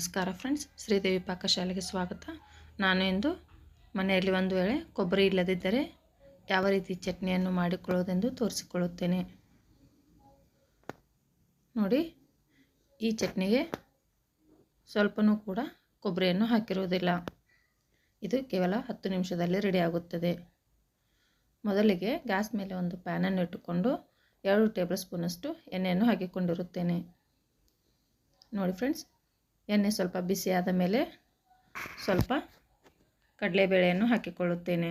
ನಮಸ್ಕಾರ ಫ್ರೆಂಡ್ಸ್, ಶ್ರೀದೇವಿ ಪಾಕಶಾಲೆಗೆ ಸ್ವಾಗತ. ನಾನು ಇಂದು ಮನೆಯಲ್ಲಿ ಒಂದು ವೇಳೆ ಕೊಬ್ಬರಿ ಇಲ್ಲದಿದ್ದರೆ ಯಾವ ರೀತಿ ಚಟ್ನಿಯನ್ನು ಮಾಡಿಕೊಳ್ಳೋದೆಂದು ತೋರಿಸಿಕೊಳ್ಳುತ್ತೇನೆ. ನೋಡಿ, ಈ ಚಟ್ನಿಗೆ ಸ್ವಲ್ಪನೂ ಕೂಡ ಕೊಬ್ಬರಿಯನ್ನು ಹಾಕಿರುವುದಿಲ್ಲ. ಇದು ಕೇವಲ ಹತ್ತು ನಿಮಿಷದಲ್ಲಿ ರೆಡಿ ಆಗುತ್ತದೆ. ಮೊದಲಿಗೆ ಗ್ಯಾಸ್ ಮೇಲೆ ಒಂದು ಪ್ಯಾನನ್ನು ಇಟ್ಟುಕೊಂಡು ಎರಡು ಟೇಬಲ್ ಸ್ಪೂನಷ್ಟು ಎಣ್ಣೆಯನ್ನು ಹಾಕಿಕೊಂಡಿರುತ್ತೇನೆ. ನೋಡಿ ಫ್ರೆಂಡ್ಸ್ ಎಣ್ಣೆ ಸ್ವಲ್ಪ ಬಿಸಿಯಾದ ಮೇಲೆ ಸ್ವಲ್ಪ ಕಡಲೆಬೇಳೆಯನ್ನು ಹಾಕಿಕೊಳ್ಳುತ್ತೇನೆ.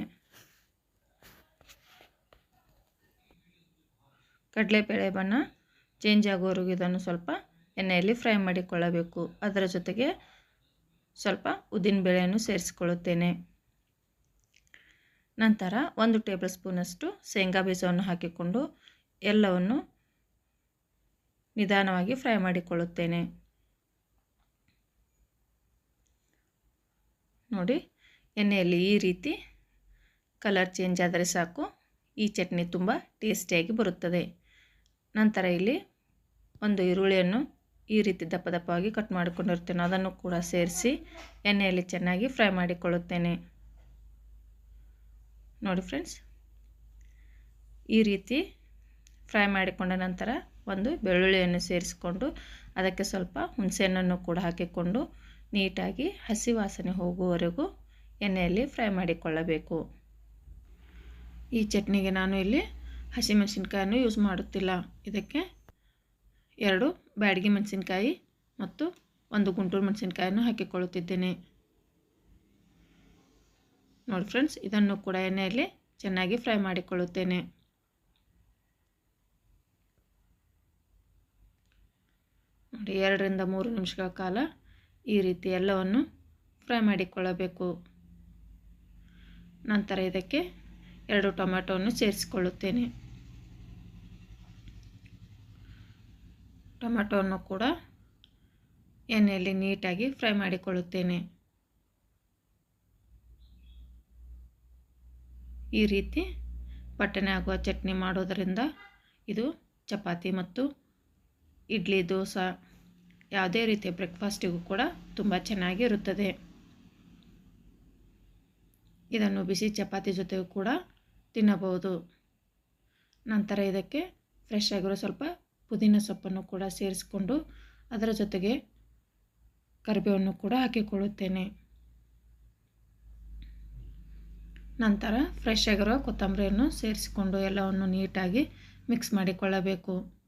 ಕಡಲೆಬೇಳೆ ಬಣ್ಣ ಚೇಂಜ್ ಆಗೋವರೆಗೂ ಇದನ್ನು ಸ್ವಲ್ಪ ಎಣ್ಣೆಯಲ್ಲಿ ಫ್ರೈ ಮಾಡಿಕೊಳ್ಳಬೇಕು. ಅದರ ಜೊತೆಗೆ ಸ್ವಲ್ಪ ಉದ್ದಿನಬೇಳೆಯನ್ನು ಸೇರಿಸಿಕೊಳ್ಳುತ್ತೇನೆ. ನಂತರ ಒಂದು ಟೇಬಲ್ ಸ್ಪೂನಷ್ಟು ಶೇಂಗಾ ಬೀಜವನ್ನು ಹಾಕಿಕೊಂಡು ಎಲ್ಲವನ್ನು ನಿಧಾನವಾಗಿ ಫ್ರೈ ಮಾಡಿಕೊಳ್ಳುತ್ತೇನೆ. ನೋಡಿ, ಎಣ್ಣೆಯಲ್ಲಿ ಈ ರೀತಿ ಕಲರ್ ಚೇಂಜ್ ಆದರೆ ಸಾಕು. ಈ ಚಟ್ನಿ ತುಂಬ ಟೇಸ್ಟಿಯಾಗಿ ಬರುತ್ತದೆ. ನಂತರ ಇಲ್ಲಿ ಒಂದು ಈರುಳ್ಳಿಯನ್ನು ಈ ರೀತಿ ದಪ್ಪ ದಪ್ಪವಾಗಿ ಕಟ್ ಮಾಡಿಕೊಂಡಿರ್ತೇನೆ. ಅದನ್ನು ಕೂಡ ಸೇರಿಸಿ ಎಣ್ಣೆಯಲ್ಲಿ ಚೆನ್ನಾಗಿ ಫ್ರೈ ಮಾಡಿಕೊಳ್ಳುತ್ತೇನೆ. ನೋಡಿ ಫ್ರೆಂಡ್ಸ್ ಈ ರೀತಿ ಫ್ರೈ ಮಾಡಿಕೊಂಡ ನಂತರ ಒಂದು ಬೆಳ್ಳುಳ್ಳಿಯನ್ನು ಸೇರಿಸಿಕೊಂಡು ಅದಕ್ಕೆ ಸ್ವಲ್ಪ ಹುಣಸೆಹಣ್ಣನ್ನು ಕೂಡ ಹಾಕಿಕೊಂಡು ನೀಟಾಗಿ ಹಸಿ ವಾಸನೆ ಹೋಗುವವರೆಗೂ ಎಣ್ಣೆಯಲ್ಲಿ ಫ್ರೈ ಮಾಡಿಕೊಳ್ಳಬೇಕು. ಈ ಚಟ್ನಿಗೆ ನಾನು ಇಲ್ಲಿ ಹಸಿಮೆಣಸಿನ್ಕಾಯನ್ನು ಯೂಸ್ ಮಾಡುತ್ತಿಲ್ಲ. ಇದಕ್ಕೆ ಎರಡು ಬ್ಯಾಡಗಿ ಮೆಣಸಿನ್ಕಾಯಿ ಮತ್ತು ಒಂದು ಗುಂಟೂರು ಮೆಣಸಿನ್ಕಾಯನ್ನು ಹಾಕಿಕೊಳ್ಳುತ್ತಿದ್ದೇನೆ. ನೋಡಿ ಫ್ರೆಂಡ್ಸ್, ಇದನ್ನು ಕೂಡ ಎಣ್ಣೆಯಲ್ಲಿ ಚೆನ್ನಾಗಿ ಫ್ರೈ ಮಾಡಿಕೊಳ್ಳುತ್ತೇನೆ. ನೋಡಿ, ಎರಡರಿಂದ ಮೂರು ನಿಮಿಷಗಳ ಕಾಲ ಈ ರೀತಿ ಎಲ್ಲವನ್ನು ಫ್ರೈ ಮಾಡಿಕೊಳ್ಳಬೇಕು. ನಂತರ ಇದಕ್ಕೆ ಎರಡು ಟೊಮೆಟೊವನ್ನು ಸೇರಿಸಿಕೊಳ್ಳುತ್ತೇನೆ. ಟೊಮೆಟೊವನ್ನು ಕೂಡ ಎಣ್ಣೆಯಲ್ಲಿ ನೀಟಾಗಿ ಫ್ರೈ ಮಾಡಿಕೊಳ್ಳುತ್ತೇನೆ. ಈ ರೀತಿ ಪಟ್ಟಣೆ ಆಗುವ ಚಟ್ನಿ ಮಾಡೋದರಿಂದ ಇದು ಚಪಾತಿ ಮತ್ತು ಇಡ್ಲಿ ದೋಸೆ ಯಾವುದೇ ರೀತಿಯ ಬ್ರೇಕ್ಫಾಸ್ಟಿಗೂ ಕೂಡ ತುಂಬ ಚೆನ್ನಾಗಿರುತ್ತದೆ. ಇದನ್ನು ಬಿಸಿ ಚಪಾತಿ ಜೊತೆಗೂ ಕೂಡ ತಿನ್ನಬಹುದು. ನಂತರ ಇದಕ್ಕೆ ಫ್ರೆಶ್ ಆಗಿರೋ ಸ್ವಲ್ಪ ಪುದೀನ ಸೊಪ್ಪನ್ನು ಕೂಡ ಸೇರಿಸ್ಕೊಂಡು ಅದರ ಜೊತೆಗೆ ಕರಿಬೇವನ್ನು ಕೂಡ ಹಾಕಿಕೊಳ್ಳುತ್ತೇನೆ. ನಂತರ ಫ್ರೆಶ್ ಆಗಿರೋ ಕೊತ್ತಂಬರಿಯನ್ನು ಸೇರಿಸಿಕೊಂಡು ಎಲ್ಲವನ್ನು ನೀಟಾಗಿ ಮಿಕ್ಸ್ ಮಾಡಿಕೊಳ್ಳಬೇಕು.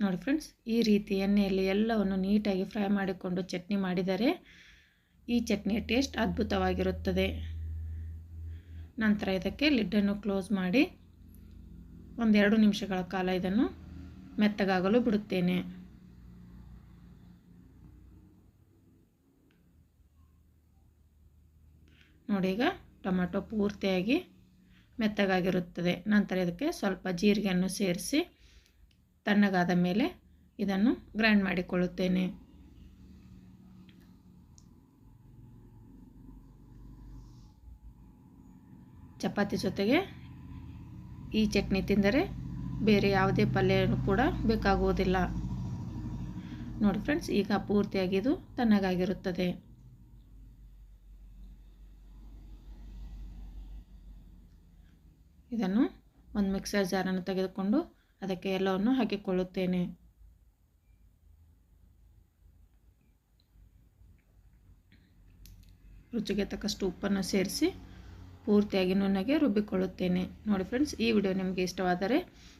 ನೋಡಿ ಫ್ರೆಂಡ್ಸ್, ಈ ರೀತಿ ಎಣ್ಣೆಯಲ್ಲಿ ಎಲ್ಲವನ್ನು ನೀಟಾಗಿ ಫ್ರೈ ಮಾಡಿಕೊಂಡು ಚಟ್ನಿ ಮಾಡಿದರೆ ಈ ಚಟ್ನಿಯ ಟೇಸ್ಟ್ ಅದ್ಭುತವಾಗಿರುತ್ತದೆ. ನಂತರ ಇದಕ್ಕೆ ಲಿಡ್ಡನ್ನು ಕ್ಲೋಸ್ ಮಾಡಿ ಒಂದೆರಡು ನಿಮಿಷಗಳ ಕಾಲ ಇದನ್ನು ಮೆತ್ತಗಾಗಲು ಬಿಡುತ್ತೇನೆ. ನೋಡಿ ಈಗ ಟೊಮೆಟೊ ಪೂರ್ತಿಯಾಗಿ ಮೆತ್ತಗಾಗಿರುತ್ತದೆ. ನಂತರ ಇದಕ್ಕೆ ಸ್ವಲ್ಪ ಜೀರಿಗೆಯನ್ನು ಸೇರಿಸಿ ತಣ್ಣಗಾದ ಮೇಲೆ ಇದನ್ನು ಗ್ರೈಂಡ್ ಮಾಡಿಕೊಳ್ಳುತ್ತೇನೆ. ಚಪಾತಿ ಜೊತೆಗೆ ಈ ಚಟ್ನಿ ತಿಂದರೆ ಬೇರೆ ಯಾವುದೇ ಪಲ್ಯನೂ ಕೂಡ ಬೇಕಾಗುವುದಿಲ್ಲ. ನೋಡಿ ಫ್ರೆಂಡ್ಸ್ ಈಗ ಪೂರ್ತಿಯಾಗಿ ಇದು ತಣ್ಣಗಾಗಿರುತ್ತದೆ. ಇದನ್ನು ಒಂದು ಮಿಕ್ಸರ್ ಜಾರನ್ನು ತೆಗೆದುಕೊಂಡು ಅದಕ್ಕೆ ಎಲ್ಲವನ್ನು ಹಾಕಿಕೊಳ್ಳುತ್ತೇನೆ ರುಚಿಗೆ ತಕ್ಕಷ್ಟು ಉಪ್ಪನ್ನು ಸೇರಿಸಿ ಪೂರ್ತಿಯಾಗಿ ನುಣ್ಣಗೆ ರುಬ್ಬಿಕೊಳ್ಳುತ್ತೇನೆ ನೋಡಿ ಫ್ರೆಂಡ್ಸ್ ಈ ವಿಡಿಯೋ ನಿಮಗೆ ಇಷ್ಟವಾದರೆ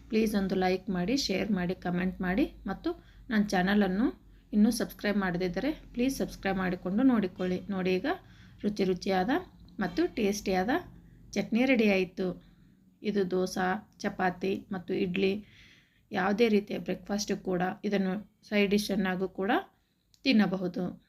ಪ್ಲೀಸ್ ಒಂದು ಲೈಕ್ ಮಾಡಿ ಶೇರ್ ಮಾಡಿ ಕಮೆಂಟ್ ಮಾಡಿ ಮತ್ತು ನನ್ನ ಚಾನಲನ್ನು ಇನ್ನೂ ಸಬ್ಸ್ಕ್ರೈಬ್ ಮಾಡದಿದ್ದರೆ ಪ್ಲೀಸ್ ಸಬ್ಸ್ಕ್ರೈಬ್ ಮಾಡಿಕೊಂಡು ನೋಡಿಕೊಳ್ಳಿ ನೋಡಿ ಈಗ ರುಚಿ ರುಚಿಯಾದ ಮತ್ತು ಟೇಸ್ಟಿಯಾದ ಚಟ್ನಿ ರೆಡಿ ಆಯಿತು ಇದು ದೋಸೆ ಚಪಾತಿ ಮತ್ತು ಇಡ್ಲಿ ಯಾವುದೇ ರೀತಿಯ ಬ್ರೇಕ್ಫಾಸ್ಟು ಕೂಡ ಇದನ್ನು ಸೈಡ್ ಡಿಶನ್ನಾಗೂ ಕೂಡ ತಿನ್ನಬಹುದು.